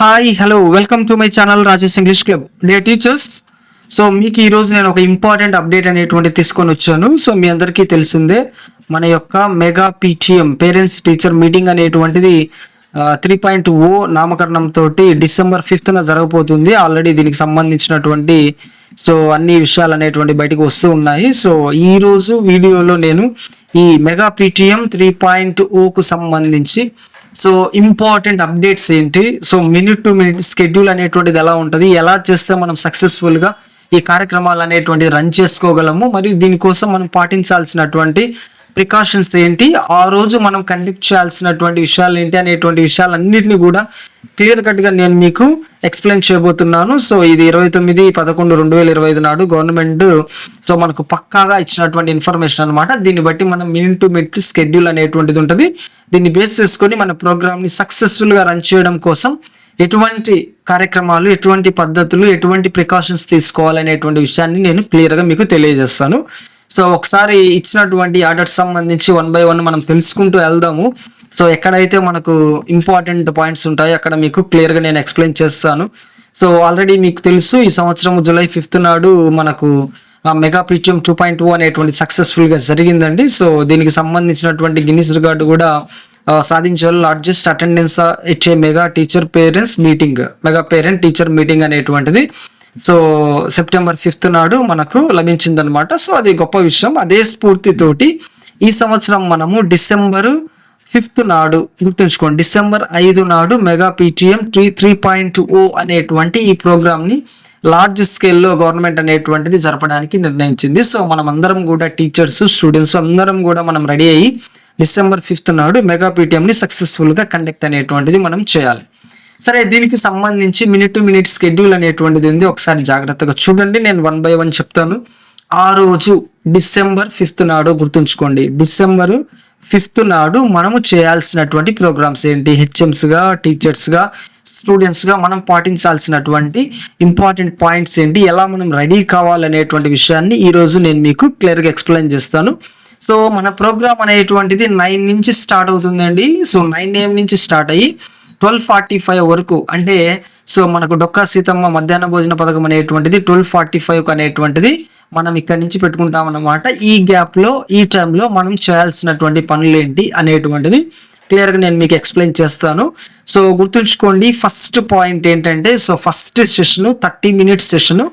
Hi hello welcome to my channel Rajesh English club dear teachers so మీకు ఈరోజు నేను ఒక ఇంపార్టెంట్ అప్డేట్ అనేటువంటి తీసుకొని వచ్చాను. సో మీ అందరికీ తెలిసిందే మన యొక్క mega PTM parents teacher meeting అనేటువంటిది త్రీ పాయింట్ ఓ నామకరణంతో డిసెంబర్ ఫిఫ్త్న జరగబోతుంది. ఆల్రెడీ దీనికి సంబంధించినటువంటి సో అన్ని విషయాలు అనేటువంటి బయటకు వస్తూ ఉన్నాయి. సో ఈరోజు వీడియోలో నేను ఈ మెగా పీటీఎం త్రీ పాయింట్ ఓకు సంబంధించి సో ఇంపార్టెంట్ అప్డేట్స్ ఏంటి? So minute to minute schedule అనేటువంటిది ఎలా ఉంటుంది? ఎలా చేస్తే మనం సక్సెస్ఫుల్గా ఈ కార్యక్రమాలు అనేటువంటిది రన్ చేసుకోగలము? మరియు దీనికోసం మనం పాటించాల్సినటువంటి ప్రికాషన్స్ ఏంటి? ఆ రోజు మనం కండక్ట్ చేయాల్సినటువంటి విషయాలు ఏంటి అనేటువంటి విషయాలన్నింటినీ కూడా క్లియర్ కట్గా నేను మీకు ఎక్స్ప్లెయిన్ చేయబోతున్నాను. సో ఇది ఇరవై తొమ్మిది పదకొండు రెండు వేల ఇరవై ఐదు నాడు గవర్నమెంట్ సో మనకు పక్కాగా ఇచ్చినటువంటి ఇన్ఫర్మేషన్ అనమాట దీన్ని బట్టి మనం మినిట్ టు మినిట్ స్కెడ్యూల్ అనేటువంటిది ఉంటుంది. దీన్ని బేస్ చేసుకొని మన ప్రోగ్రామ్ని సక్సెస్ఫుల్గా రన్ చేయడం కోసం ఎటువంటి కార్యక్రమాలు ఎటువంటి పద్ధతులు ఎటువంటి ప్రికాషన్స్ తీసుకోవాలనేటువంటి విషయాన్ని నేను క్లియర్గా మీకు తెలియజేస్తాను. సో ఒకసారి ఇచ్చినటువంటి ఆర్డర్స్ సంబంధించి వన్ బై వన్ మనం తెలుసుకుంటూ వెళ్దాము. సో ఎక్కడైతే మనకు ఇంపార్టెంట్ పాయింట్స్ ఉంటాయో అక్కడ మీకు క్లియర్గా నేను ఎక్స్ప్లెయిన్ చేస్తాను. సో ఆల్రెడీ మీకు తెలుసు ఈ సంవత్సరం జూలై ఫిఫ్త్ నాడు మనకు mega PTM two point two అనేటువంటి సక్సెస్ఫుల్గా జరిగిందండి. సో దీనికి సంబంధించినటువంటి గిన్నిస్ రికార్డు కూడా సాధించారు. లార్జెస్ట్ అటెండెన్స్ ఇచ్చే mega teacher parents meeting mega parent teacher meeting అనేటువంటిది. సో సెప్టెంబర్ ఫిఫ్త్ నాడు మనకు లభించిందనమాట సో అది గొప్ప విషయం. అదే స్ఫూర్తితోటి ఈ సంవత్సరం మనము డిసెంబరు ఫిఫ్త్ నాడు గుర్తుంచుకోండి. డిసెంబర్ ఐదు నాడు mega PTM three three point O అనేటువంటి ఈ ప్రోగ్రామ్ని లార్జ్ స్కేల్లో గవర్నమెంట్ అనేటువంటిది జరపడానికి నిర్ణయించింది. సో మనం అందరం కూడా టీచర్స్ స్టూడెంట్స్ అందరం కూడా మనం రెడీ అయ్యి డిసెంబర్ ఫిఫ్త్ నాడు మెగా పీటీఎంని సక్సెస్ఫుల్గా కండక్ట్ అనేటువంటిది మనం చేయాలి. సరే దీనికి సంబంధించి మినిట్ టు మినిట్ స్కెడ్యూల్ అనేటువంటిది ఉంది. ఒకసారి జాగ్రత్తగా చూడండి. నేను వన్ బై వన్ చెప్తాను. ఆ రోజు డిసెంబర్ ఫిఫ్త్ నాడు గుర్తుంచుకోండి. డిసెంబర్ ఫిఫ్త్ నాడు మనము చేయాల్సినటువంటి ప్రోగ్రామ్స్ ఏంటి? హెచ్ఎమ్స్గా టీచర్స్గా స్టూడెంట్స్గా మనం పాటించాల్సినటువంటి ఇంపార్టెంట్ పాయింట్స్ ఏంటి? ఎలా మనం రెడీ కావాలనేటువంటి విషయాన్ని ఈరోజు నేను మీకు క్లియర్గా ఎక్స్ప్లెయిన్ చేస్తాను. సో మన ప్రోగ్రామ్ అనేటువంటిది నైన్ నుంచి స్టార్ట్ అవుతుందండి. సో నైన్ ఏఎం నుంచి స్టార్ట్ అయ్యి ట్వెల్వ్ ఫార్టీ ఫైవ్ వరకు అంటే సో మనకు డొక్కా సీతమ్మ మధ్యాహ్న భోజన పథకం అనేటువంటిది ట్వెల్వ్ ఫార్టీ ఫైవ్ అనేటువంటిది మనం ఇక్కడ నుంచి పెట్టుకుంటాం అన్నమాట ఈ గ్యాప్లో ఈ టైంలో మనం చేయాల్సినటువంటి పనులు ఏంటి అనేటువంటిది క్లియర్గా నేను మీకు ఎక్స్ప్లెయిన్ చేస్తాను. సో గుర్తుంచుకోండి ఫస్ట్ పాయింట్ ఏంటంటే so first session thirty minutes session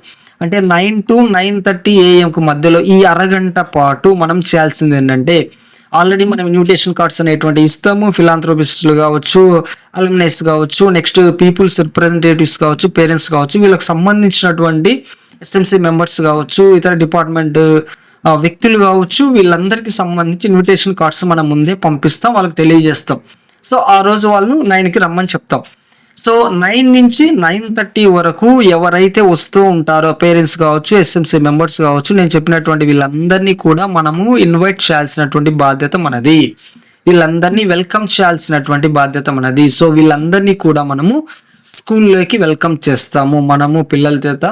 అంటే నైన్ టు నైన్ థర్టీ ఏఎంకు మధ్యలో ఈ అరగంట పాటు మనం చేయాల్సింది ఏంటంటే ఆల్రెడీ మనం ఇన్విటేషన్ కార్డ్స్ అనేటువంటి ఇస్తాము ఫిలాంథ్రోపిస్టులు కావచ్చు అల్యూమినైస్ కావచ్చు నెక్స్ట్ పీపుల్స్ రిప్రజెంటేటివ్స్ కావచ్చు పేరెంట్స్ కావచ్చు వీళ్ళకి సంబంధించినటువంటి ఎస్ఎంసీ మెంబర్స్ కావచ్చు ఇతర డిపార్ట్మెంట్ వ్యక్తులు కావచ్చు వీళ్ళందరికీ సంబంధించి ఇన్విటేషన్ కార్డ్స్ మనం ముందే పంపిస్తాం వాళ్ళకి తెలియజేస్తాం. సో ఆ రోజు వాళ్ళు నైన్కి రమ్మని చెప్తాం. సో నైన్ నుంచి నైన్ థర్టీ వరకు ఎవరైతే వస్తూ ఉంటారో పేరెంట్స్ కావచ్చు ఎస్ఎంసీ మెంబర్స్ కావచ్చు నేను చెప్పినటువంటి వీళ్ళందరినీ కూడా మనము ఇన్వైట్ చేయాల్సినటువంటి బాధ్యత మనది. వీళ్ళందరినీ వెల్కమ్ చేయాల్సినటువంటి బాధ్యత మనది. సో వీళ్ళందరినీ కూడా మనము స్కూల్లోకి వెల్కమ్ చేస్తాము. మనము పిల్లల చేత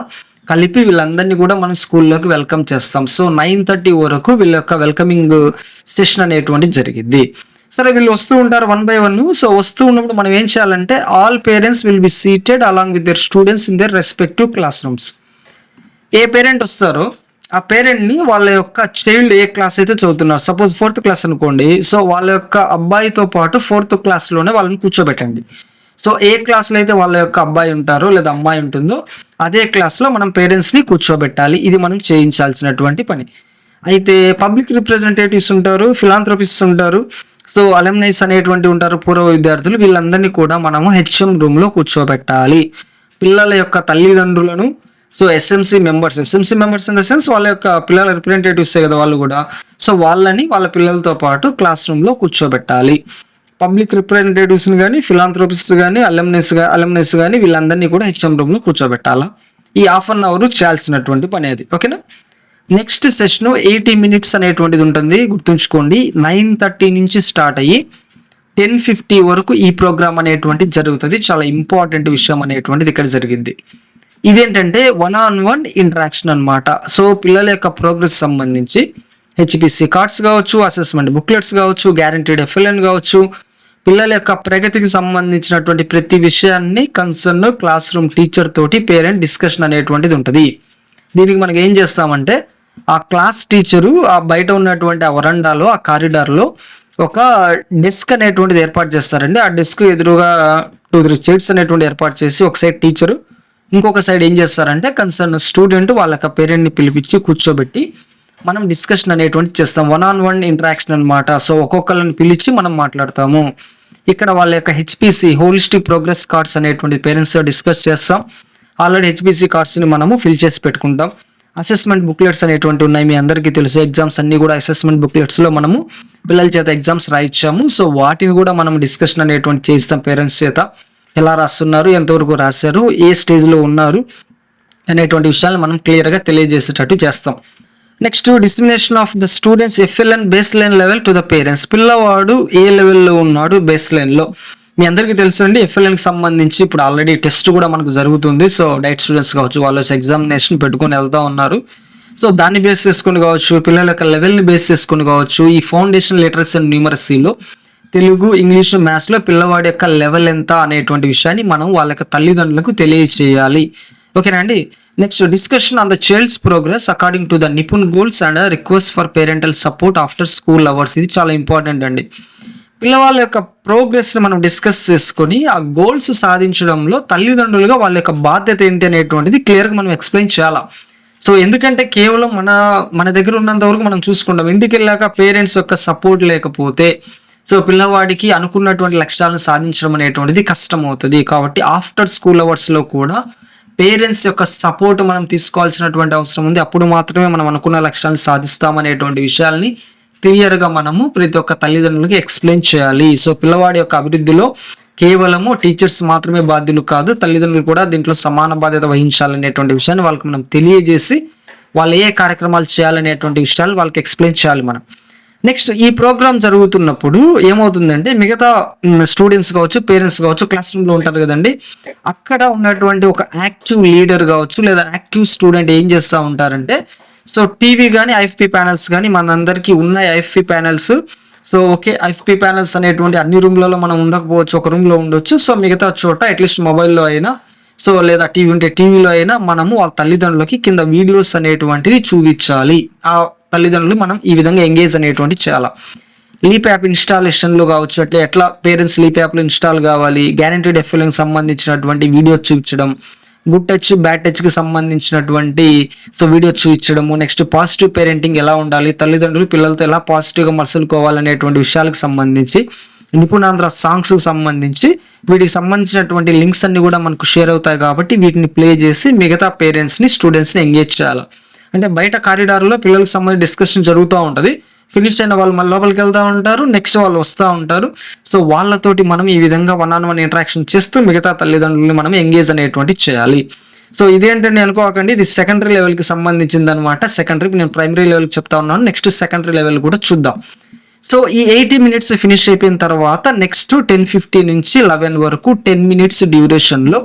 కలిపి వీళ్ళందరినీ కూడా మనం స్కూల్లోకి వెల్కమ్ చేస్తాం. సో నైన్ థర్టీ వరకు వీళ్ళ యొక్క వెల్కమింగ్ సెషన్ అనేటువంటి జరిగింది సరే వీళ్ళు వస్తూ ఉంటారు వన్ బై వన్ సో వస్తూ ఉన్నప్పుడు మనం ఏం చేయాలంటే all parents will be seated along with their students in their respective classroom A parent వస్తారో ఆ పేరెంట్ని వాళ్ళ యొక్క చైల్డ్ ఏ క్లాస్ అయితే చదువుతున్నారు. సపోజ్ ఫోర్త్ క్లాస్ అనుకోండి. సో వాళ్ళ యొక్క అబ్బాయితో పాటు ఫోర్త్ క్లాస్లోనే వాళ్ళని కూర్చోబెట్టండి. సో ఏ క్లాస్లో అయితే వాళ్ళ యొక్క అబ్బాయి ఉంటారో లేదా అమ్మాయి ఉంటుందో అదే క్లాస్లో మనం పేరెంట్స్ని కూర్చోబెట్టాలి. ఇది మనం చేయించాల్సినటువంటి పని. అయితే పబ్లిక్ రిప్రజెంటేటివ్స్ ఉంటారు ఫిలాంథ్రపిస్ట్ ఉంటారు. సో అలెమ్నైస్ అనేటువంటి ఉంటారు పూర్వ విద్యార్థులు. వీళ్ళందరినీ కూడా మనము హెచ్ఎం రూమ్లో కూర్చోబెట్టాలి. పిల్లల యొక్క తల్లిదండ్రులను so SMC members SMC members in the sense వాళ్ళ యొక్క పిల్లల రిప్రజెంటేటివ్స్ కదా వాళ్ళు కూడా. సో వాళ్ళని వాళ్ళ పిల్లలతో పాటు క్లాస్ రూమ్లో కూర్చోబెట్టాలి. పబ్లిక్ రిప్రజెంటేటివ్స్ని కానీ ఫిలాంథ్రోపిస్ట్ కానీ అలెమ్నెస్ అలెమ్నెస్ కానీ వీళ్ళందరినీ కూడా హెచ్ఎం రూమ్లో కూర్చోబెట్టాలా. ఈ హాఫ్ అన్ అవర్ చేయాల్సినటువంటి పని అది. ఓకేనా? నెక్స్ట్ సెషన్ ఎయిటీ మినిట్స్ అనేటువంటిది ఉంటుంది. గుర్తుంచుకోండి నైన్ థర్టీ నుంచి స్టార్ట్ అయ్యి టెన్ ఫిఫ్టీ వరకు ఈ ప్రోగ్రామ్ అనేటువంటి జరుగుతుంది. చాలా ఇంపార్టెంట్ విషయం అనేటువంటిది ఇక్కడ జరిగింది. ఇదేంటంటే వన్ ఆన్ వన్ ఇంటరాక్షన్ అన్నమాట. సో పిల్లల యొక్క ప్రోగ్రెస్ సంబంధించి హెచ్పిసి కార్డ్స్ కావచ్చు అసెస్మెంట్ బుక్లెట్స్ కావచ్చు గ్యారంటీడ్ ఎఫ్ఎల్ఎన్ కావచ్చు పిల్లల యొక్క ప్రగతికి సంబంధించినటువంటి ప్రతి విషయాన్ని కన్సర్న్ క్లాస్ రూమ్ టీచర్ తోటి పేరెంట్ డిస్కషన్ అనేటువంటిది ఉంటుంది. దీనికి మనకి ఏం చేస్తామంటే ఆ క్లాస్ టీచరు ఆ బయట ఉన్నటువంటి ఆ వరండాలో ఆ కారిడార్లో ఒక డెస్క్ అనేటువంటిది ఏర్పాటు చేస్తారండి. ఆ డెస్క్ ఎదురుగా టూ త్రీ చైర్స్ అనేటువంటి ఏర్పాటు చేసి ఒక సైడ్ టీచరు ఇంకొక సైడ్ ఏం చేస్తారంటే కన్సర్న్ స్టూడెంట్ వాళ్ళ యొక్క పేరెంట్ని పిలిపించి కూర్చోబెట్టి మనం డిస్కషన్ అనేటువంటి చేస్తాం. వన్ ఆన్ వన్ ఇంటరాక్షన్ అన్నమాట. సో ఒక్కొక్కరిని పిలిచి మనం మాట్లాడతాము. ఇక్కడ వాళ్ళ యొక్క హెచ్పిసి హోలిస్టిక్ ప్రోగ్రెస్ కార్డ్స్ అనేటువంటి పేరెంట్స్తో డిస్కస్ చేస్తాం. ఆల్రెడీ హెచ్పిసి కార్డ్స్ని మనము ఫిల్ చేసి పెట్టుకుంటాం. అసెస్మెంట్ బుక్లెట్స్ అనేటువంటి ఉన్నాయి. మీ అందరికీ తెలుసు. ఎగ్జామ్స్ అన్నీ కూడా అసెస్మెంట్ బుక్లెట్స్లో మనము పిల్లల చేత ఎగ్జామ్స్ రాయించాము సో వాటిని కూడా మనం డిస్కషన్ అనేటువంటి చేస్తాం పేరెంట్స్ చేత. ఎలా రాస్తున్నారు? ఎంతవరకు రాశారు? ఏ స్టేజ్లో ఉన్నారు? అనేటువంటి విషయాలు మనం క్లియర్గా తెలియజేసేటట్టు చేస్తాం. Next dissemination of the students FLN baseline level to the parents పిల్లవాడు ఏ లెవెల్లో ఉన్నాడు? బేస్ లైన్లో మీ అందరికీ తెలుసండి ఎఫ్ఎల్ఎన్కి సంబంధించి ఇప్పుడు ఆల్రెడీ టెస్ట్ కూడా మనకు జరుగుతుంది. సో డైట్ స్టూడెంట్స్ కావచ్చు వాళ్ళు వచ్చి ఎగ్జామినేషన్ పెట్టుకొని వెళ్తా ఉన్నారు. సో దాన్ని బేస్ చేసుకుని కావచ్చు పిల్లల యొక్క లెవెల్ని బేస్ చేసుకుని కావచ్చు ఈ ఫౌండేషన్ లిటరసీ అండ్ న్యూమరసీలో తెలుగు ఇంగ్లీష్ మ్యాథ్స్లో పిల్లవాడి యొక్క లెవెల్ ఎంత అనేటువంటి విషయాన్ని మనం వాళ్ళ యొక్క తల్లిదండ్రులకు తెలియచేయాలి. ఓకేనా అండి? Next discussion on the child's progress according to the NIPUN goals and request for parental support after school hours ఇది చాలా ఇంపార్టెంట్ అండి. పిల్లవాళ్ళ యొక్క ప్రోగ్రెస్ని మనం డిస్కస్ చేసుకొని ఆ గోల్స్ సాధించడంలో తల్లిదండ్రులుగా వాళ్ళ యొక్క బాధ్యత ఏంటి అనేటువంటిది క్లియర్గా మనం ఎక్స్ప్లెయిన్ చేయాలా? సో ఎందుకంటే కేవలం మన మన దగ్గర ఉన్నంత వరకు మనం చూసుకుంటాం. ఇంటికి వెళ్ళాక పేరెంట్స్ యొక్క సపోర్ట్ లేకపోతే సో పిల్లవాడికి అనుకున్నటువంటి లక్ష్యాలను సాధించడం అనేటువంటిది కష్టం అవుతుంది కాబట్టి ఆఫ్టర్ స్కూల్ అవర్స్లో కూడా పేరెంట్స్ యొక్క సపోర్ట్ మనం తీసుకోవాల్సినటువంటి అవసరం ఉంది. అప్పుడు మాత్రమే మనం అనుకున్న లక్ష్యాలను సాధిస్తామనేటువంటి విషయాల్ని క్లియర్గా మనము ప్రతి ఒక్క తల్లిదండ్రులకి ఎక్స్ప్లెయిన్ చేయాలి. సో పిల్లవాడి యొక్క అభివృద్ధిలో కేవలము టీచర్స్ మాత్రమే బాధ్యులు కాదు తల్లిదండ్రులు కూడా దీంట్లో సమాన బాధ్యత వహించాలనేటువంటి విషయాన్ని వాళ్ళకి మనం తెలియజేసి వాళ్ళు ఏ కార్యక్రమాలు చేయాలనేటువంటి విషయాలు వాళ్ళకి ఎక్స్ప్లెయిన్ చేయాలి మనం. నెక్స్ట్ ఈ ప్రోగ్రామ్ జరుగుతున్నప్పుడు ఏమవుతుందంటే మిగతా స్టూడెంట్స్ కావచ్చు పేరెంట్స్ కావచ్చు క్లాస్ రూమ్లో ఉంటారు కదండి అక్కడ ఉన్నటువంటి ఒక యాక్టివ్ లీడర్ కావచ్చు లేదా యాక్టివ్ స్టూడెంట్ ఏం చేస్తూ ఉంటారంటే సో టీవీ కానీ ఐఎఫ్పి ప్యానల్స్ కానీ మనందరికీ ఉన్నాయి IFP panels. So okay IFP panels అనేటువంటి అన్ని రూమ్లలో మనం ఉండకపోవచ్చు ఒక రూమ్లో ఉండొచ్చు. సో మిగతా చోట అట్లీస్ట్ మొబైల్లో అయినా సో లేదా టీవీ ఉంటే టీవీలో అయినా మనము వాళ్ళ తల్లిదండ్రులకి కింద వీడియోస్ అనేటువంటిది చూపించాలి. ఆ తల్లిదండ్రులు మనం ఈ విధంగా ఎంగేజ్ అనేటువంటి చేయాలి. లీప్ యాప్ ఇన్స్టాలేషన్లు కావచ్చు అట్లా ఎట్లా పేరెంట్స్ లీప్ యాప్లు ఇన్స్టాల్ కావాలి గ్యారంటీడ్ ఎఫ్ఎల్కి సంబంధించినటువంటి వీడియోస్ చూపించడం గుడ్ టచ్ బ్యాడ్ టచ్కి సంబంధించినటువంటి సో వీడియో చూపించడము నెక్స్ట్ పాజిటివ్ పేరెంటింగ్ ఎలా ఉండాలి తల్లిదండ్రులు పిల్లలతో ఎలా పాజిటివ్గా మసలుకోవాలనేటువంటి విషయాలకు సంబంధించి నిపుణాంధ్ర సాంగ్స్ సంబంధించి వీటికి సంబంధించినటువంటి లింక్స్ అన్ని కూడా మనకు షేర్ అవుతాయి కాబట్టి వీటిని ప్లే చేసి మిగతా పేరెంట్స్ని స్టూడెంట్స్ని ఎంగేజ్ చేయాలి. అంటే బయట కారిడార్లో పిల్లలకు సంబంధించి డిస్కషన్ జరుగుతూ ఉంటుంది. ఫినిష్ అయిన వాళ్ళు మళ్ళీ లోపలికి వెళ్తూ ఉంటారు నెక్స్ట్ వాళ్ళు వస్తూ ఉంటారు. సో వాళ్ళతోటి మనం ఈ విధంగా వన్ ఆన్ వన్ ఇంటరాక్షన్ చేస్తూ మిగతా తల్లిదండ్రులని మనం ఎంగేజ్ అనేటువంటి చేయాలి. సో ఇదేంటండి అనుకోకండి ఇది సెకండరీ లెవెల్కి సంబంధించింది అనమాట సెకండరీ నేను ప్రైమరీ లెవెల్కి చెప్తా ఉన్నాను నెక్స్ట్ సెకండరీ లెవెల్ కూడా చూద్దాం. సో ఈ ఎయిటీ మినిట్స్ ఫినిష్ అయిపోయిన తర్వాత నెక్స్ట్ టెన్ ఫిఫ్టీ నుంచి లెవెన్ వరకు టెన్ మినిట్స్ డ్యూరేషన్లో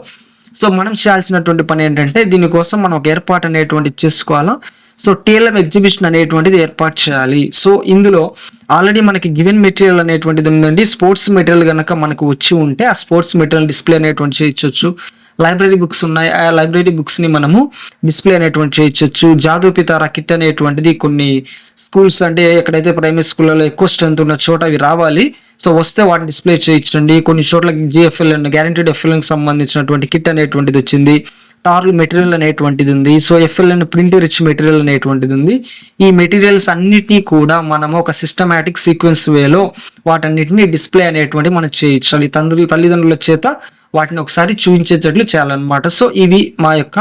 సో మనం చేయాల్సినటువంటి పని ఏంటంటే దీనికోసం మనం ఒక ఏర్పాటు అనేటువంటి చేసుకోవాలా? సో టీఎల్ఎం ఎగ్జిబిషన్ అనేటువంటిది ఏర్పాటు చేయాలి. సో ఇందులో ఆల్రెడీ మనకి గివెన్ మెటీరియల్ అనేటువంటిది ఉందండి. స్పోర్ట్స్ మెటీరియల్ కనుక మనకు వచ్చి ఉంటే ఆ స్పోర్ట్స్ మెటీరియల్ డిస్ప్లే అనేటువంటి చేయొచ్చు లైబ్రరీ బుక్స్ ఉన్నాయి. ఆ లైబ్రరీ బుక్స్ని మనము డిస్ప్లే అనేటువంటి చేయొచ్చు జాదూపితార కిట్ అనేటువంటిది కొన్ని స్కూల్స్ అంటే ఎక్కడైతే ప్రైమరీ స్కూళ్ళలో ఎక్కువ స్ట్రెంత్ ఉన్న చోట అవి రావాలి. సో వస్తే వాటిని డిస్ప్లే చేయించండి. కొన్ని చోట్ల జిఎఫ్ఎల్ అండ్ గ్యారంటీడ్ ఎఫ్ఎల్కి సంబంధించినటువంటి కిట్ అనేటువంటిది వచ్చింది. టార్ల్ మెటీరియల్ అనేటువంటిది ఉంది. So FLN print rich material అనేటువంటిది ఉంది. ఈ మెటీరియల్స్ అన్నిటినీ కూడా మనము ఒక సిస్టమాటిక్ సీక్వెన్స్ వేలో వాటన్నిటిని డిస్ప్లే అనేటువంటి మనం చేయించాలి తండ్రులు తల్లిదండ్రుల చేత వాటిని ఒకసారి చూపించేటట్లు చేయాలన్నమాట సో ఇవి మా యొక్క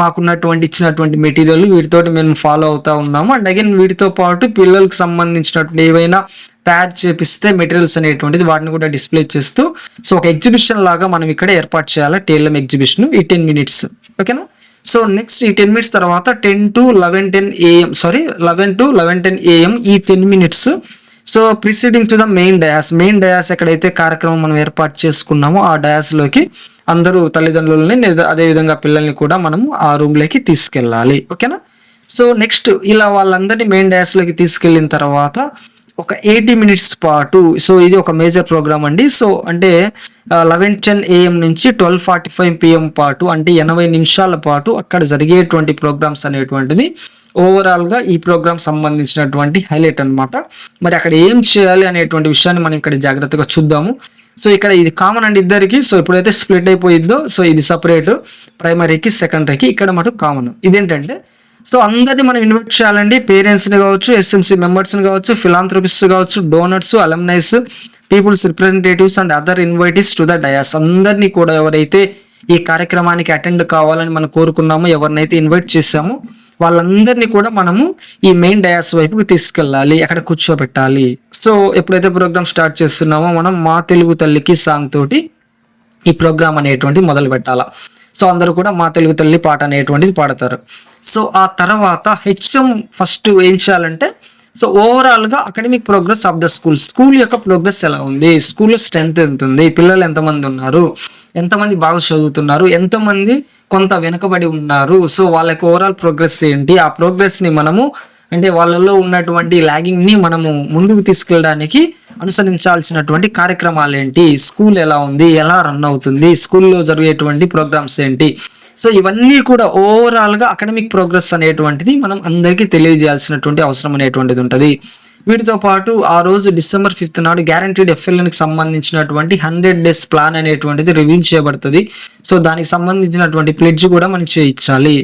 మాకున్నటువంటి ఇచ్చినటువంటి మెటీరియల్ వీటితోటి మేము ఫాలో అవుతూ ఉన్నాము. అండ్ అగైన్ వీటితో పాటు పిల్లలకు సంబంధించినటువంటి ఏవైనా తయారు చేపిస్తే మెటీరియల్స్ అనేటువంటిది వాటిని కూడా డిస్ప్లే చేస్తూ సో ఒక ఎగ్జిబిషన్ లాగా మనం ఇక్కడ ఏర్పాటు చేయాలి. టేలం ఎగ్జిబిషన్ ఈ టెన్ మినిట్స్. ఓకేనా? సో నెక్స్ట్ ఈ టెన్ మినిట్స్ తర్వాత ten to eleven ten AM sorry eleven to eleven ten AM ఈ ten minutes so preceding to the main dais main dais ఎక్కడైతే కార్యక్రమం మనం ఏర్పాటు చేసుకున్నామో ఆ డయాస్లోకి అందరూ తల్లిదండ్రులని అదేవిధంగా అదే విధంగా పిల్లల్ని కూడా మనము ఆ రూమ్లోకి తీసుకెళ్ళాలి. ఓకేనా సో నెక్స్ట్ ఇలా వాళ్ళందరినీ మెయిన్ డయాస్లోకి తీసుకెళ్ళిన తర్వాత ఒక ఎయిటీ మినిట్స్ పాటు సో ఇది ఒక మేజర్ ప్రోగ్రామ్ అండి. సో అంటే లెవెన్ టెన్ ఏఎం నుంచి ట్వెల్వ్ ఫార్టీ ఫైవ్ పిఎం పాటు అంటే ఎనభై నిమిషాల పాటు అక్కడ జరిగేటువంటి ప్రోగ్రామ్స్ అనేటువంటిది ఓవరాల్గా ఈ ప్రోగ్రామ్ సంబంధించినటువంటి హైలైట్ అనమాట మరి అక్కడ ఏం చేయాలి అనేటువంటి విషయాన్ని మనం ఇక్కడ జాగ్రత్తగా చూద్దాము. సో ఇక్కడ ఇది కామన్ అండి ఇద్దరికి. సో ఇప్పుడైతే స్ప్లిట్ అయిపోయిద్దో సో ఇది సపరేట్ ప్రైమరీకి సెకండరీకి ఇక్కడ మటు కామన్ ఇదేంటంటే సో అందరినీ మనం ఇన్వైట్ చేయాలండి. పేరెంట్స్ని కావచ్చు ఎస్ఎంసీ మెంబర్స్ని కావచ్చు ఫిలాంథ్రపిస్ట్ కావచ్చు donors alumnis people's representatives and other invitees to the dais అందరినీ కూడా ఎవరైతే ఈ కార్యక్రమానికి అటెండ్ కావాలని మనం కోరుకున్నామో ఎవరినైతే ఇన్వైట్ చేశామో వాళ్ళందరినీ కూడా మనము ఈ మెయిన్ డయాస్ వైపుకి తీసుకెళ్ళాలి అక్కడ కూర్చోబెట్టాలి. సో ఎప్పుడైతే ప్రోగ్రామ్ స్టార్ట్ చేస్తున్నామో మనం మా తెలుగు తల్లికి సాంగ్ తోటి ఈ ప్రోగ్రామ్ అనేటువంటి మొదలు పెట్టాలా. సో అందరూ కూడా మా తెలుగు తల్లి పాట అనేటువంటిది పాడతారు. సో ఆ తర్వాత హెచ్ఎం ఫస్ట్ ఏం చేయాలంటే సో ఓవరాల్గా academic progress of the school school యొక్క ప్రోగ్రెస్ ఎలా ఉంది? స్కూల్లో స్ట్రెంత్ ఎంత ఉంది? పిల్లలు ఎంతమంది ఉన్నారు? ఎంతమంది బాగా చదువుతున్నారు? ఎంతమంది కొంత వెనుకబడి ఉన్నారు? సో వాళ్ళకి ఓవరాల్ ప్రోగ్రెస్ ఏంటి? ఆ ప్రోగ్రెస్ని మనము అంటే వాళ్ళలో ఉన్నటువంటి లాగింగ్ని మనము ముందుకు తీసుకెళ్ళడానికి అనుసరించాల్సినటువంటి కార్యక్రమాలు ఏంటి? స్కూల్ ఎలా ఉంది? ఎలా రన్ అవుతుంది? స్కూల్లో జరిగేటువంటి ప్రోగ్రామ్స్ ఏంటి? సో ఇవన్నీ కూడా ఓవరాల్గా అకడమిక్ అకాడమిక్ ప్రోగ్రెస్ అనేటువంటిది మనం అందరికీ తెలియజేయాల్సినటువంటి అవసరం అనేటువంటిది ఉంటుంది. వీటితో పాటు ఆ రోజు డిసెంబర్ ఫిఫ్త్ నాడు గ్యారంటీడ్ ఎఫ్ఎల్ఎన్కి సంబంధించినటువంటి హండ్రెడ్ డేస్ ప్లాన్ అనేటువంటిది రివ్యూ చేయబడుతుంది. సో దానికి సంబంధించినటువంటి ప్లెడ్జ్ కూడా మనం చేయించాలి.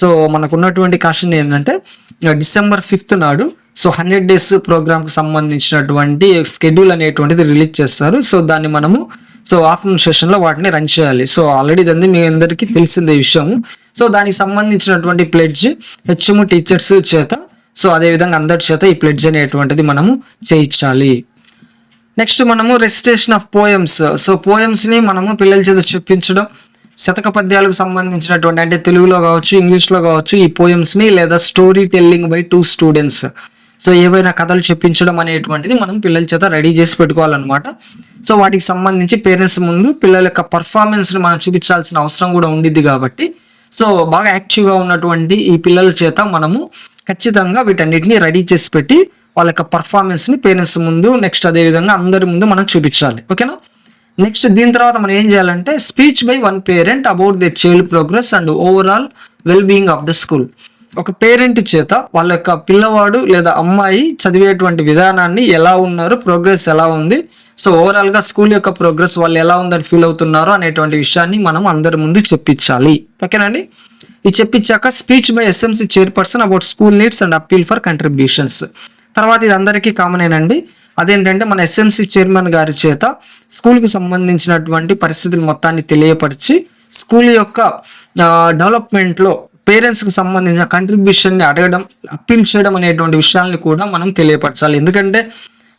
సో మనకున్నటువంటి కషన్ కాషన్ ఏంటంటే డిసెంబర్ ఫిఫ్త్ నాడు సో హండ్రెడ్ డేస్ ప్రోగ్రామ్కి సంబంధించినటువంటి స్కెడ్యూల్ అనేటువంటిది రిలీజ్ చేస్తారు. సో దాన్ని మనము సో ఆఫ్టర్నూన్ సెషన్లో వాటిని రన్ చేయాలి. సో ఆల్రెడీ దాన్ని మీ అందరికీ తెలిసిందే విషయం. సో దానికి సంబంధించినటువంటి ప్లెడ్జ్ హెచ్ఎం టీచర్స్ చేత సో అదేవిధంగా అందరి చేత ఈ ప్లెడ్జ్ అనేటువంటిది మనము చేయించాలి. నెక్స్ట్ మనము రెసిటేషన్ ఆఫ్ పోయమ్స్ సో పోయమ్స్ని మనము పిల్లల చేత చెప్పించడం శతక పద్యాలకు సంబంధించినటువంటి అంటే తెలుగులో కావచ్చు ఇంగ్లీష్లో కావచ్చు ఈ పోయమ్స్ని లేదా story telling by two students so ఏవైనా కథలు చెప్పించడం అనేటువంటిది మనం పిల్లల చేత రెడీ చేసి పెట్టుకోవాలన్నమాట. సో వాటికి సంబంధించి పేరెంట్స్ ముందు పిల్లల యొక్క పర్ఫార్మెన్స్ని మనం చూపించాల్సిన అవసరం కూడా ఉండిద్ది కాబట్టి సో బాగా యాక్టివ్గా ఉన్నటువంటి ఈ పిల్లల చేత మనము ఖచ్చితంగా వీటన్నిటిని రెడీ చేసి పెట్టి వాళ్ళ యొక్క పర్ఫార్మెన్స్ని పేరెంట్స్ ముందు నెక్స్ట్ అదేవిధంగా అందరి ముందు మనం చూపించాలి. ఓకేనా? నెక్స్ట్ దీని తర్వాత మనం ఏం చేయాలంటే speech by one parent about the child progress and overall well being of the school ఒక పేరెంట్ చేత వాళ్ళ యొక్క పిల్లవాడు లేదా అమ్మాయి చదివేటువంటి విధానాన్ని ఎలా ఉన్నారు ప్రోగ్రెస్ ఎలా ఉంది సో ఓవరాల్గా స్కూల్ యొక్క ప్రోగ్రెస్ వాళ్ళు ఎలా ఉందని ఫీల్ అవుతున్నారో అనేటువంటి విషయాన్ని మనం అందరి ముందు చెప్పించాలి. ఓకేనండి ఇది చెప్పించాక speech by SMC chairperson about school needs and appeal for contributions. తర్వాత ఇది అందరికీ కామనేనండి. అదేంటంటే మన ఎస్ఎంసీ చైర్మన్ గారి చేత స్కూల్కి సంబంధించినటువంటి పరిస్థితులు మొత్తాన్ని తెలియపరిచి స్కూల్ యొక్క డెవలప్మెంట్లో పేరెంట్స్కి సంబంధించిన కంట్రిబ్యూషన్ని అడగడం అప్పీల్ చేయడం అనేటువంటి విషయాల్ని కూడా మనం తెలియపరచాలి. ఎందుకంటే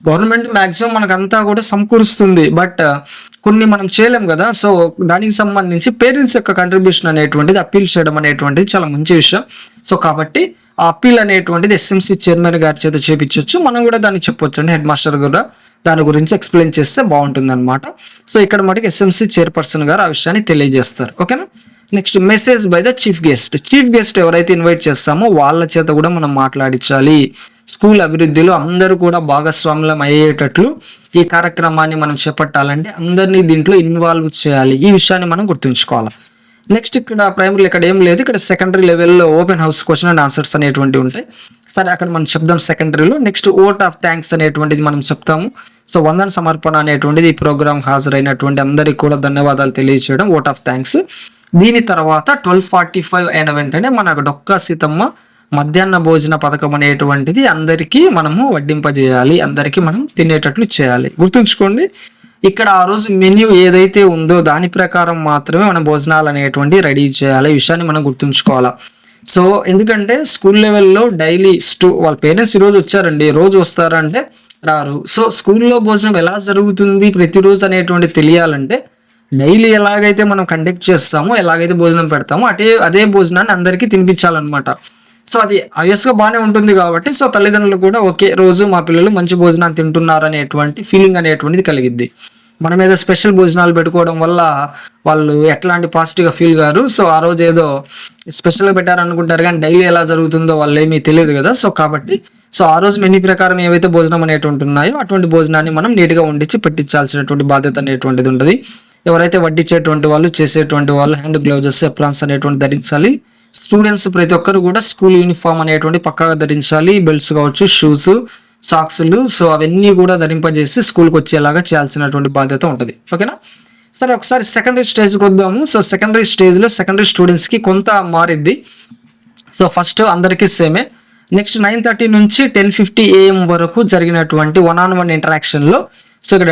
గవర్నమెంట్ మ్యాక్సిమం మనకంతా కూడా సమకూరుస్తుంది. బట్ uh, కొన్ని మనం చేయలేం కదా. సో దానికి సంబంధించి పేరెంట్స్ యొక్క కంట్రిబ్యూషన్ అనేటువంటిది అప్పీల్ చేయడం అనేటువంటిది చాలా మంచి విషయం. సో కాబట్టి ఆ అప్పీల్ అనేటువంటిది ఎస్ఎంసీ చైర్మన్ గారి చేత చేపించవచ్చు మనం కూడా దాన్ని చెప్పొచ్చు అండి. హెడ్ మాస్టర్ కూడా దాని గురించి ఎక్స్ప్లెయిన్ చేస్తే బాగుంటుంది అనమాట సో ఇక్కడ మటుకు ఎస్ఎంసీ చైర్పర్సన్ గారు ఆ విషయాన్ని తెలియజేస్తారు. ఓకేనా next message by the chief guest chief guest ఎవరైతే ఇన్వైట్ చేస్తామో వాళ్ళ చేత కూడా మనం మాట్లాడించాలి. స్కూల్ అభివృద్ధిలో అందరూ కూడా భాగస్వాములం అయ్యేటట్లు ఈ కార్యక్రమాన్ని మనం చేపట్టాలంటే అందరినీ దీంట్లో ఇన్వాల్వ్ చేయాలి. ఈ విషయాన్ని మనం గుర్తుంచుకోవాలి. నెక్స్ట్ ఇక్కడ ప్రైమరీ ఇక్కడ ఏం లేదు. ఇక్కడ సెకండరీ లెవెల్లో open house question and answers అనేటువంటి ఉంటాయి. సరే అక్కడ మనం చెప్దాం సెకండరీలో నెక్స్ట్ ఓట్ ఆఫ్ థ్యాంక్స్ అనేటువంటిది మనం చెప్తాము. సో వందన సమర్పణ అనేటువంటిది ఈ ప్రోగ్రామ్ హాజరైనటువంటి అందరికీ కూడా ధన్యవాదాలు తెలియజేయడం ఓట్ ఆఫ్ థ్యాంక్స్ దీని తర్వాత ట్వెల్వ్ ఫార్టీ ఫైవ్ అయిన వెంటనే మనకు డొక్కా సీతమ్మ మధ్యాహ్న భోజన పథకం అనేటువంటిది అందరికీ మనము వడ్డింపజేయాలి అందరికీ మనం తినేటట్లు చేయాలి. గుర్తుంచుకోండి ఇక్కడ ఆ రోజు మెన్యూ ఏదైతే ఉందో దాని ప్రకారం మాత్రమే మన భోజనాలు అనేటువంటి రెడీ చేయాలి ఈ విషయాన్ని మనం గుర్తుంచుకోవాలా. సో ఎందుకంటే స్కూల్ లెవెల్లో డైలీ స్టూ వాళ్ళ పేరెంట్స్ ఈరోజు వచ్చారండి రోజు వస్తారంటే రారు. సో స్కూల్లో భోజనం ఎలా జరుగుతుంది ప్రతిరోజు అనేటువంటి తెలియాలంటే డైలీ ఎలాగైతే మనం కండక్ట్ చేస్తామో ఎలాగైతే భోజనం పెడతామో అటే అదే భోజనాన్ని అందరికీ తినిపించాలన్నమాట. సో అది ఆబ్వియస్గా బాగానే ఉంటుంది కాబట్టి సో తల్లిదండ్రులు కూడా ఒకే రోజు మా పిల్లలు మంచి భోజనాన్ని తింటున్నారు అనేటువంటి ఫీలింగ్ అనేటువంటిది కలిగిద్ది. మన మీద స్పెషల్ భోజనాలు పెట్టుకోవడం వల్ల వాళ్ళు ఎట్లాంటి పాజిటివ్గా ఫీల్ గారు. సో ఆ రోజు ఏదో స్పెషల్గా పెట్టారనుకుంటారు కానీ డైలీ ఎలా జరుగుతుందో వాళ్ళు ఏమీ తెలియదు కదా. సో కాబట్టి సో ఆ రోజు మెనీ ప్రకారం ఏవైతే భోజనం అనేటువంటి ఉన్నాయో అటువంటి భోజనాన్ని మనం నీట్గా వండించి పెట్టించాల్సినటువంటి బాధ్యత అనేటువంటిది ఉంటుంది. ఎవరైతే వడ్డించేటువంటి వాళ్ళు చేసేటువంటి వాళ్ళు హ్యాండ్ గ్లౌజెస్ ఎప్లాన్స్ అనేటువంటి ధరించాలి. స్టూడెంట్స్ ప్రతి ఒక్కరు కూడా స్కూల్ యూనిఫామ్ అనేటువంటి పక్కాగా ధరించాలి. బెల్ట్స్ కావచ్చు షూస్ సాక్స్లు సో అవన్నీ కూడా ధరింపజేసి స్కూల్కి వచ్చేలాగా చేయాల్సినటువంటి బాధ్యత ఉంటుంది. ఓకేనా సరే ఒకసారి సెకండరీ స్టేజ్కి వద్దాము. సో సెకండరీ స్టేజ్లో సెకండరీ స్టూడెంట్స్కి కొంత మారిద్ది. సో ఫస్ట్ అందరికీ సేమే నెక్స్ట్ నైన్ థర్టీ నుంచి టెన్ ఫిఫ్టీ ఏఎం వరకు జరిగినటువంటి వన్ ఆన్ వన్ ఇంటరాక్షన్లో సో ఇక్కడ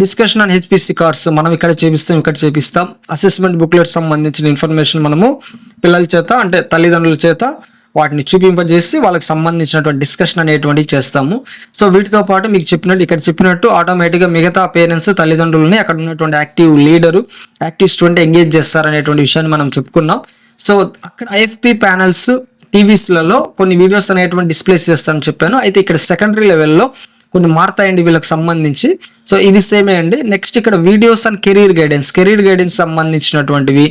డిస్కషన్ ఆన్ హెచ్పిసి కార్డ్స్ మనం ఇక్కడ చేపిస్తాం ఇక్కడ చేపిస్తాం. అసెస్మెంట్ బుక్లెట్ సంబంధించిన ఇన్ఫర్మేషన్ మనము పిల్లల చేత అంటే తల్లిదండ్రుల చేత వాటిని చూపింపజేసి వాళ్ళకి సంబంధించినటువంటి డిస్కషన్ అనేటువంటివి చేస్తాము. సో వీటితో పాటు మీకు చెప్పినట్టు ఇక్కడ చెప్పినట్టు ఆటోమేటిక్గా మిగతా పేరెంట్స్ తల్లిదండ్రులని అక్కడ ఉన్నటువంటి active leader active student engage చేస్తారనేటువంటి విషయాన్ని మనం చెప్పుకున్నాం. సో అక్కడ ఐఎఫ్పి ప్యానల్స్ టీవీస్లలో కొన్ని వీడియోస్ అనేటువంటి డిస్ప్లేస్ చేస్తానని చెప్పాను. అయితే ఇక్కడ సెకండరీ లెవెల్లో కొన్ని మారుతాయండి వీళ్ళకి సంబంధించి. సో ఇది సేమే అండి. నెక్స్ట్ ఇక్కడ videos and career guidance career guidance సంబంధించినటువంటివి.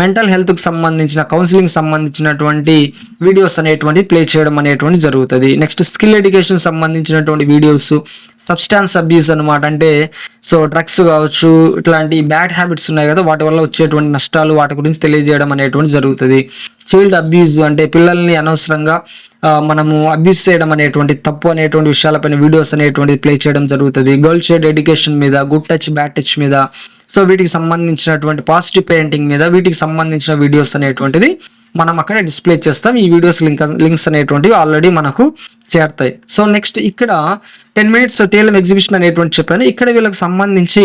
మెంటల్ హెల్త్కి సంబంధించిన కౌన్సిలింగ్ సంబంధించినటువంటి వీడియోస్ అనేటువంటి ప్లే చేయడం అనేటువంటి జరుగుతుంది. నెక్స్ట్ స్కిల్ ఎడ్యుకేషన్ సంబంధించినటువంటి వీడియోస్ సబ్స్టాన్స్ అబ్యూస్ అనమాట అంటే సో డ్రగ్స్ కావచ్చు ఇట్లాంటి బ్యాడ్ హ్యాబిట్స్ ఉన్నాయి కదా వాటి వల్ల వచ్చేటువంటి నష్టాలు వాటి గురించి తెలియజేయడం అనేటువంటి జరుగుతుంది. చైల్డ్ అబ్యూస్ అంటే పిల్లల్ని అనవసరంగా మనము అబ్యూస్ చేయడం అనేటువంటి తప్పు అనేటువంటి విషయాలపైన వీడియోస్ అనేటువంటి ప్లే చేయడం జరుగుతుంది. గర్ల్ చైల్డ్ ఎడ్యుకేషన్ మీద గుడ్ టచ్ బ్యాడ్ టచ్ మీద సో వీటికి సంబంధించినటువంటి పాజిటివ్ పెయింటింగ్ మీద వీటికి సంబంధించిన వీడియోస్ అనేటువంటిది మనం అక్కడ డిస్ప్లే చేస్తాం. ఈ వీడియోస్ లింక్ లింక్స్ అనేటువంటివి ఆల్రెడీ మనకు చేరుతాయి. సో నెక్స్ట్ ఇక్కడ టెన్ మినిట్స్ టీఎల్ఎం ఎగ్జిబిషన్ అనేటువంటి చెప్పాను. ఇక్కడ వీళ్ళకి సంబంధించి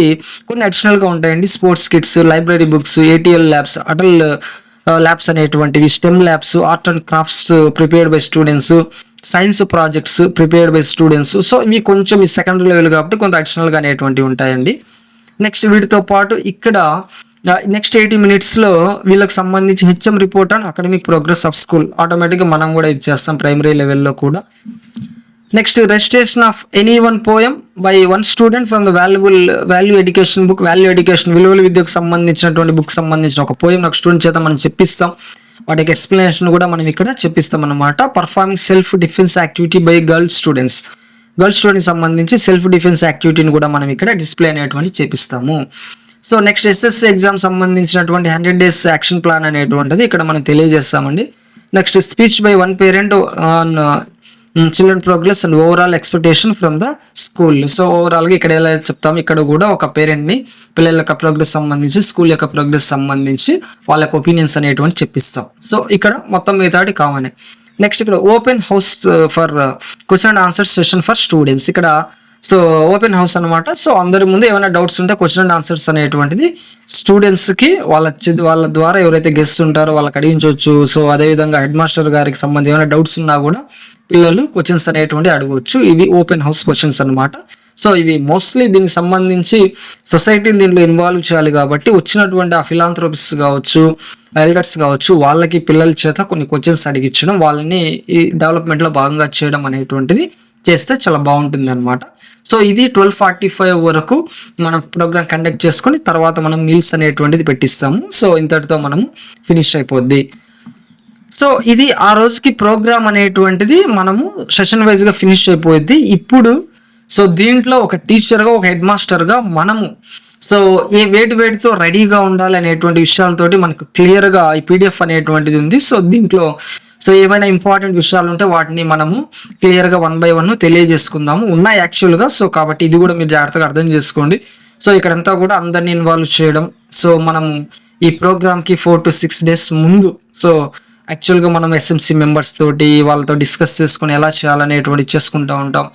కొన్ని అడిషనల్గా ఉంటాయండి. Sports kits library books ATL labs Atal labs అనేటువంటివి STEM labs art and crafts prepared by students science projects prepared by students so ఇవి కొంచెం ఈ సెకండరీ లెవెల్ కాబట్టి కొంత అడిషనల్గా అనేటువంటివి ఉంటాయండి. నెక్స్ట్ వీటితో పాటు ఇక్కడ నెక్స్ట్ ఎయిటీ మినిట్స్లో వీళ్ళకి సంబంధించి HM report and academic progress of school. ఆటోమేటిక్గా మనం కూడా ఇది చేస్తాం ప్రైమరీ లెవెల్లో కూడా. Next registration of any one poem by one student from the valuable value education book value education విలువల విద్యకు సంబంధించినటువంటి బుక్ సంబంధించిన ఒక పోయం నాకు స్టూడెంట్ చేత మనం చెప్పిస్తాం. వాటికి ఎక్స్ప్లెనేషన్ కూడా మనం ఇక్కడ చెప్పిస్తాం అనమాట performing self defence activity by girl students girls student సంబంధించి సెల్ఫ్ డిఫెన్స్ యాక్టివిటీని కూడా మనం ఇక్కడ డిస్ప్లే అనేటువంటి చేపిస్తాము. సో నెక్స్ట్ ఎస్ఎస్సి ఎగ్జామ్ సంబంధించినటువంటి హండ్రెడ్ డేస్ యాక్షన్ ప్లాన్ అనేటువంటిది ఇక్కడ మనం తెలియజేస్తామండి. Next speech by one parent on children progress and overall expectation from the school so ఓవరాల్గా ఇక్కడ ఎలా చెప్తాము? ఇక్కడ కూడా ఒక పేరెంట్ని పిల్లల యొక్క ప్రోగ్రెస్ సంబంధించి స్కూల్ యొక్క ప్రోగ్రెస్ సంబంధించి వాళ్ళ ఒపీనియన్స్ అనేటువంటి చెప్పిస్తాం. సో ఇక్కడ మొత్తం మిగతాటి కామనే నెక్స్ట్ ఇక్కడ open house for question and answer session for students ఇక్కడ సో ఓపెన్ హౌస్ అన్నమాట. సో అందరి ముందు ఏమైనా డౌట్స్ ఉంటే క్వశ్చన్ అండ్ ఆన్సర్స్ అనేటువంటిది స్టూడెంట్స్కి వాళ్ళ వాళ్ళ ద్వారా ఎవరైతే గెస్ట్ ఉంటారో వాళ్ళకి అడిగించవచ్చు. సో అదేవిధంగా హెడ్ మాస్టర్ గారికి సంబంధించి ఏమైనా డౌట్స్ ఉన్నా కూడా పిల్లలు క్వశ్చన్స్ అనేటువంటి అడగవచ్చు. ఇవి ఓపెన్ హౌస్ క్వశ్చన్స్ అన్నమాట. సో ఇవి మోస్ట్లీ దీనికి సంబంధించి సొసైటీని దీంట్లో ఇన్వాల్వ్ చేయాలి కాబట్టి వచ్చినటువంటి ఆ ఫిలాంథ్రోపిస్ కావచ్చు ఎల్డర్స్ కావచ్చు వాళ్ళకి పిల్లల చేత కొన్ని క్వశ్చన్స్ అడిగించడం వాళ్ళని ఈ డెవలప్మెంట్లో భాగంగా చేయడం అనేటువంటిది చేస్తే చాలా బాగుంటుంది అనమాట సో ఇది ట్వెల్వ్ ఫార్టీ ఫైవ్ వరకు మనం ప్రోగ్రామ్ కండక్ట్ చేసుకొని తర్వాత మనం మీల్స్ అనేటువంటిది పెట్టిస్తాము. సో ఇంతటితో మనం ఫినిష్ అయిపోద్ది. సో ఇది ఆ రోజుకి ప్రోగ్రామ్ అనేటువంటిది మనము సెషన్ వైజ్గా ఫినిష్ అయిపోయింది ఇప్పుడు సో దీంట్లో ఒక టీచర్గా ఒక హెడ్ మాస్టర్గా మనము సో ఈ వేటి వేడితో రెడీగా ఉండాలి అనేటువంటి విషయాలతోటి మనకు క్లియర్గా ఈ పీడిఎఫ్ అనేటువంటిది ఉంది. సో దీంట్లో సో ఏమైనా ఇంపార్టెంట్ విషయాలు ఉంటే వాటిని మనము క్లియర్గా వన్ బై వన్ తెలియజేసుకుందాము. ఉన్నాయి యాక్చువల్గా. సో కాబట్టి ఇది కూడా మీరు జాగ్రత్తగా అర్థం చేసుకోండి. సో ఇక్కడంతా కూడా అందరినీ ఇన్వాల్వ్ చేయడం. సో మనము ఈ ప్రోగ్రామ్కి ఫోర్ టు సిక్స్ డేస్ ముందు సో యాక్చువల్గా మనం ఎస్ఎంసి మెంబర్స్ తోటి వాళ్ళతో డిస్కస్ చేసుకుని ఎలా చేయాలనేటువంటి చేసుకుంటూ ఉంటాం.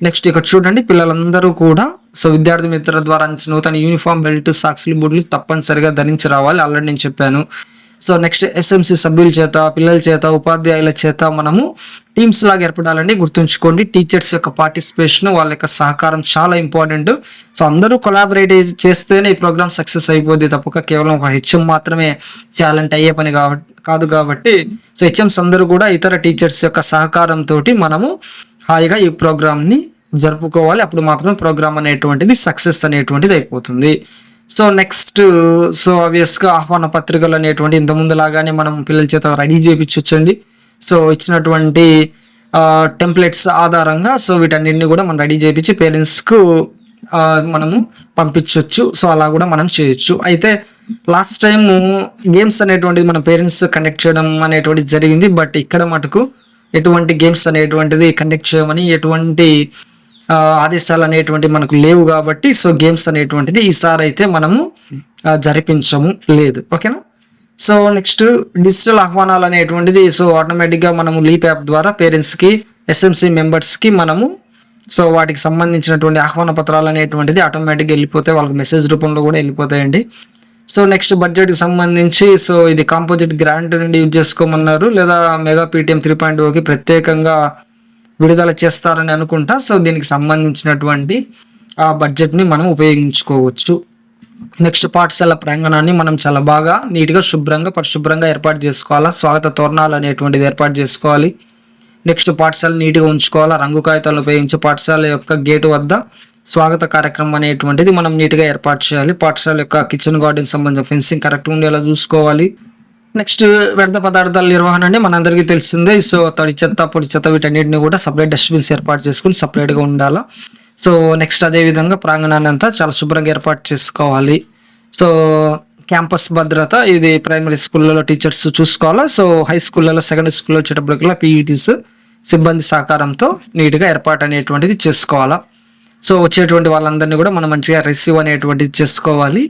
నెక్స్ట్ ఇక్కడ చూడండి పిల్లలందరూ కూడా సో విద్యార్థి మిత్రుల ద్వారా నూతన యూనిఫామ్ బెల్ట్ సాక్స్లు బూట్లు తప్పనిసరిగా ధరించి రావాలి. ఆల్రెడీ నేను చెప్పాను. సో నెక్స్ట్ ఎస్ఎంసి సభ్యుల చేత పిల్లల చేత ఉపాధ్యాయుల చేత మనము టీమ్స్ లాగా ఏర్పడాలండి. గుర్తుంచుకోండి టీచర్స్ యొక్క పార్టిసిపేషన్ వాళ్ళ యొక్క సహకారం చాలా ఇంపార్టెంట్ సో అందరూ కొలాబరేట్ చేస్తేనే ఈ ప్రోగ్రామ్ సక్సెస్ అయిపోద్ది తప్పక. కేవలం ఒక హెచ్ఎం మాత్రమే చేయాలంటే అయ్యే పని కాబట్టి కాదు కాబట్టి. సో హెచ్ఎంస్ అందరూ కూడా ఇతర టీచర్స్ యొక్క సహకారంతో మనము హాయిగా ఈ ప్రోగ్రామ్ని జరుపుకోవాలి. అప్పుడు మాత్రమే ప్రోగ్రామ్ అనేటువంటిది సక్సెస్ అనేటువంటిది అయిపోతుంది. సో నెక్స్ట్ సో ఆబ్వియస్గా ఆహ్వాన పత్రికలు అనేటువంటి ఇంత ముందు లాగానే మనం పిల్లల చేత రెడీ చేయించండి సో ఇచ్చినటువంటి టెంప్లెట్స్ ఆధారంగా సో వీటన్నిటిని కూడా మనం రెడీ చేయించి పేరెంట్స్కు మనము పంపించవచ్చు సో అలా కూడా మనం చేయొచ్చు. అయితే లాస్ట్ టైము గేమ్స్ అనేటువంటిది మన పేరెంట్స్ కనెక్ట్ చేయడం అనేటువంటిది జరిగింది. బట్ ఇక్కడ మటుకు ఎటువంటి గేమ్స్ అనేటువంటిది కండక్ట్ చేయమని ఎటువంటి ఆదేశాలు అనేటువంటి మనకు లేవు కాబట్టి సో గేమ్స్ అనేటువంటిది ఈసారి అయితే మనము జరిపించము లేదు. ఓకేనా సో నెక్స్ట్ డిజిటల్ ఆహ్వానాలు అనేటువంటిది సో ఆటోమేటిక్గా మనము లీప్ యాప్ ద్వారా పేరెంట్స్కి ఎస్ఎంసి మెంబర్స్కి మనము సో వాటికి సంబంధించినటువంటి ఆహ్వాన పత్రాలు అనేటువంటిది ఆటోమేటిక్గా వెళ్ళిపోతే వాళ్ళకి మెసేజ్ రూపంలో కూడా వెళ్ళిపోతాయండి. సో నెక్స్ట్ బడ్జెట్కి సంబంధించి సో ఇది కాంపోజిట్ గ్రాంట్ నుండి యూజ్ చేసుకోమన్నారు. లేదా మెగా పీటీఎం త్రీ పాయింట్ ఓకి ప్రత్యేకంగా విడుదల చేస్తారని అనుకుంటా. సో దీనికి సంబంధించినటువంటి ఆ బడ్జెట్ని మనం ఉపయోగించుకోవచ్చు. నెక్స్ట్ పాఠశాల ప్రాంగణాన్ని మనం చాలా బాగా నీట్గా శుభ్రంగా పరిశుభ్రంగా ఏర్పాటు చేసుకోవాలా? స్వాగత తోరణాలు అనేటువంటిది ఏర్పాటు చేసుకోవాలి. నెక్స్ట్ పాఠశాల నీట్గా ఉంచుకోవాలా? రంగు కాగితాలు ఉపయోగించి పాఠశాల యొక్క గేటు వద్ద స్వాగత కార్యక్రమం అనేటువంటిది మనం నీట్గా ఏర్పాటు చేయాలి. పాఠశాల యొక్క కిచెన్ గార్డెన్ సంబంధించిన ఫెన్సింగ్ కరెక్ట్ ఉండేలా చూసుకోవాలి. నెక్స్ట్ వ్యర్థ పదార్థాల నిర్వహణ అంటే మనందరికీ తెలిసిందే సో తడి చెత్త పొడి చెత్త వీటన్నిటిని కూడా సపరేట్ డస్ట్బిన్స్ ఏర్పాటు చేసుకుని సపరేట్గా ఉండాలి. సో నెక్స్ట్ అదేవిధంగా ప్రాంగణాన్ని అంతా చాలా శుభ్రంగా ఏర్పాటు చేసుకోవాలి. సో క్యాంపస్ భద్రత ఇది ప్రైమరీ స్కూళ్ళలో టీచర్స్ చూసుకోవాలా. సో హై స్కూళ్ళలో సెకండరీ స్కూల్లో వచ్చేటప్పటికల్లా పీఈటీస్ సిబ్బంది సహకారంతో నీట్గా ఏర్పాటు అనేటువంటిది చేసుకోవాలా. సో వచ్చేటువంటి వాళ్ళందరినీ కూడా మనం మంచిగా రిసీవ్ అనేటువంటిది చేసుకోవాలి.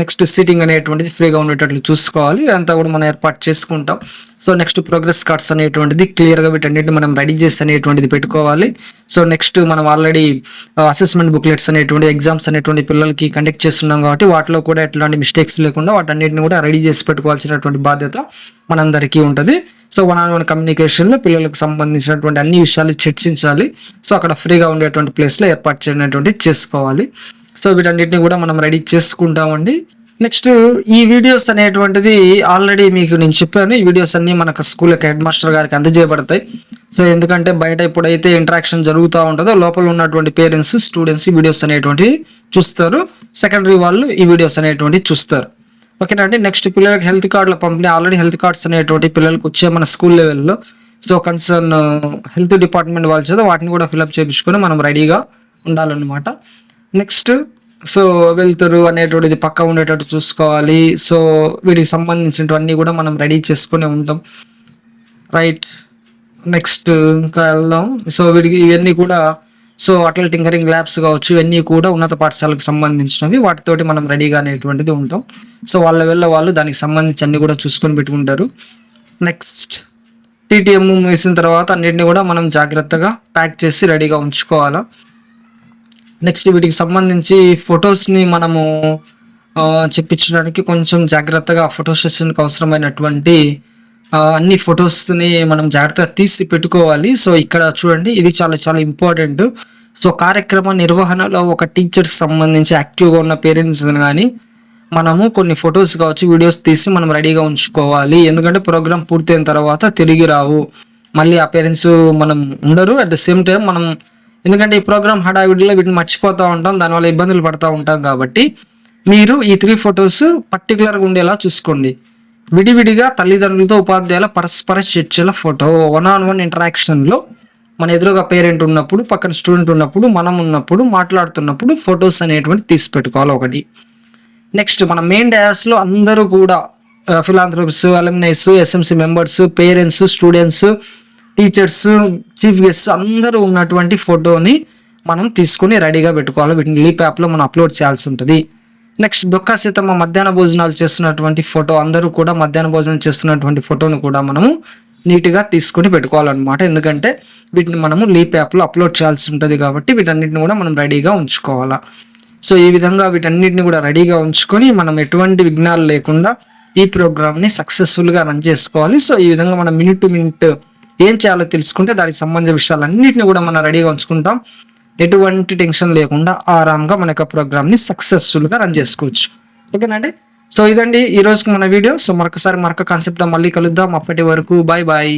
నెక్స్ట్ సీటింగ్ అనేటువంటిది ఫ్రీగా ఉండేటట్లు చూసుకోవాలి. అంతా కూడా మనం ఏర్పాటు చేసుకుంటాం. సో నెక్స్ట్ ప్రోగ్రెస్ కార్డ్స్ అనేటువంటిది క్లియర్గా వీటన్నిటిని మనం రెడీ చేసి అనేటువంటిది పెట్టుకోవాలి. సో నెక్స్ట్ మనం ఆల్రెడీ అసెస్మెంట్ బుక్లెట్స్ అనేటువంటి ఎగ్జామ్స్ అనేటువంటి పిల్లలకి కండక్ట్ చేస్తున్నాం కాబట్టి వాటిలో కూడా ఎట్లాంటి మిస్టేక్స్ లేకుండా వాటన్నిటిని కూడా రెడీ చేసి పెట్టుకోవాల్సినటువంటి బాధ్యత మనందరికీ ఉంటుంది. సో వన్ ఆన్ వన్ కమ్యూనికేషన్లో పిల్లలకు సంబంధించినటువంటి అన్ని విషయాలు చర్చించాలి. సో అక్కడ ఫ్రీగా ఉండేటువంటి ప్లేస్లో ఏర్పాటు చేయనటువంటి చేసుకోవాలి. సో వీటన్నిటిని కూడా మనం రెడీ చేసుకుంటామండి. నెక్స్ట్ ఈ వీడియోస్ అనేటువంటిది ఆల్రెడీ మీకు నేను చెప్పాను. ఈ వీడియోస్ అన్నీ మనకు స్కూల్ యొక్క హెడ్ మాస్టర్ గారికి అందజేయబడతాయి. సో ఎందుకంటే బయట ఎప్పుడైతే ఇంటరాక్షన్ జరుగుతూ ఉంటుందో లోపల ఉన్నటువంటి పేరెంట్స్ స్టూడెంట్స్ ఈ వీడియోస్ అనేటువంటివి చూస్తారు. సెకండరీ వాళ్ళు ఈ వీడియోస్ అనేటువంటివి చూస్తారు. ఓకేనా అండి? నెక్స్ట్ పిల్లలకి హెల్త్ కార్డుల పంపిణీ ఆల్రెడీ హెల్త్ కార్డ్స్ అనేటువంటి పిల్లలకు వచ్చే మన స్కూల్ లెవెల్లో. సో కన్సర్న్ హెల్త్ డిపార్ట్మెంట్ వాళ్ళ చేత వాటిని కూడా ఫిల్అప్ చేయించుకొని మనం రెడీగా ఉండాలన్నమాట. నెక్స్ట్ సో వెళ్తురు అనేటువంటిది పక్క ఉండేటట్టు చూసుకోవాలి. సో వీటికి సంబంధించినవన్నీ కూడా మనం రెడీ చేసుకుని ఉంటాం. రైట్. నెక్స్ట్ ఇంకా వెళ్దాం. సో వీటికి ఇవన్నీ కూడా సో అటల్ టింకరింగ్ ల్యాబ్స్ కావచ్చు ఇవన్నీ కూడా ఉన్నత పాఠశాలకు సంబంధించినవి. వాటితోటి మనం రెడీగా అనేటువంటిది ఉంటాం. సో వాళ్ళ వెళ్ళ వాళ్ళు దానికి సంబంధించి అన్ని కూడా చూసుకొని పెట్టుకుంటారు. నెక్స్ట్ టీటీఎం వేసిన తర్వాత అన్నిటిని కూడా మనం జాగ్రత్తగా ప్యాక్ చేసి రెడీగా ఉంచుకోవాలా? నెక్స్ట్ వీటికి సంబంధించి ఫొటోస్ని మనము చెప్పించడానికి కొంచెం జాగ్రత్తగా ఫోటో సెషన్కి అవసరమైనటువంటి అన్ని ఫొటోస్ని మనం జాగ్రత్తగా తీసి పెట్టుకోవాలి. సో ఇక్కడ చూడండి ఇది చాలా చాలా ఇంపార్టెంట్. సో కార్యక్రమ నిర్వహణలో ఒక టీచర్స్ సంబంధించి యాక్టివ్గా ఉన్న పేరెంట్స్ కానీ మనము కొన్ని ఫొటోస్ కావచ్చు వీడియోస్ తీసి మనం రెడీగా ఉంచుకోవాలి. ఎందుకంటే ప్రోగ్రామ్ పూర్తయిన తర్వాత తిరిగి రావు. మళ్ళీ ఆ పేరెంట్స్ మనం ఉండరు. అట్ ద సేమ్ టైం మనం ఎందుకంటే ఈ ప్రోగ్రామ్ హడావిడిలో వీటిని మర్చిపోతూ ఉంటాం దానివల్ల ఇబ్బందులు పడుతూ ఉంటాం కాబట్టి మీరు ఈ త్రీ ఫొటోస్ పర్టికులర్గా ఉండేలా చూసుకోండి. విడివిడిగా తల్లిదండ్రులతో ఉపాధ్యాయుల పరస్పర చర్చల ఫోటో వన్ ఆన్ వన్ ఇంటరాక్షన్లో మన ఎదురుగా పేరెంట్ ఉన్నప్పుడు పక్కన స్టూడెంట్ ఉన్నప్పుడు మనం ఉన్నప్పుడు మాట్లాడుతున్నప్పుడు ఫొటోస్ అనేటువంటి తీసి పెట్టుకోవాలి ఒకటి. నెక్స్ట్ మన మెయిన్ డయాస్లో అందరూ కూడా philanthropists alumnis SMC members parents students teachers chief guest అందరూ ఉన్నటువంటి ఫోటోని మనం తీసుకొని రెడీగా పెట్టుకోవాలి. వీటిని లీప్ యాప్లో మనం అప్లోడ్ చేయాల్సి ఉంటుంది. నెక్స్ట్ డొక్కా సీతమ్మ మధ్యాహ్న భోజనాలు చేస్తున్నటువంటి ఫోటో అందరూ కూడా మధ్యాహ్న భోజనం చేస్తున్నటువంటి ఫోటోను కూడా మనము నీట్గా తీసుకొని పెట్టుకోవాలన్నమాట. ఎందుకంటే వీటిని మనము లీప్ యాప్లో అప్లోడ్ చేయాల్సి ఉంటుంది కాబట్టి వీటన్నిటిని కూడా మనం రెడీగా ఉంచుకోవాలా. సో ఈ విధంగా వీటన్నిటిని కూడా రెడీగా ఉంచుకొని మనం ఎటువంటి విఘ్నాలు లేకుండా ఈ ప్రోగ్రామ్ని సక్సెస్ఫుల్గా రన్ చేసుకోవాలి. సో ఈ విధంగా మనం మినిట్ టు మినిట్ ఏం చేయాలో తెలుసుకుంటే దానికి సంబంధించిన విషయాలన్నింటినీ కూడా మనం రెడీగా ఉంచుకుంటాం. ఎటువంటి టెన్షన్ లేకుండా ఆరామ్గా మన యొక్క ప్రోగ్రామ్ని సక్సెస్ఫుల్గా రన్ చేసుకోవచ్చు. ఓకేనండి సో ఇదండి ఈ రోజుకి మన వీడియో. సో మరొకసారి మరొక కాన్సెప్ట్లో మళ్ళీ కలుద్దాం. అప్పటి వరకు బాయ్ బాయ్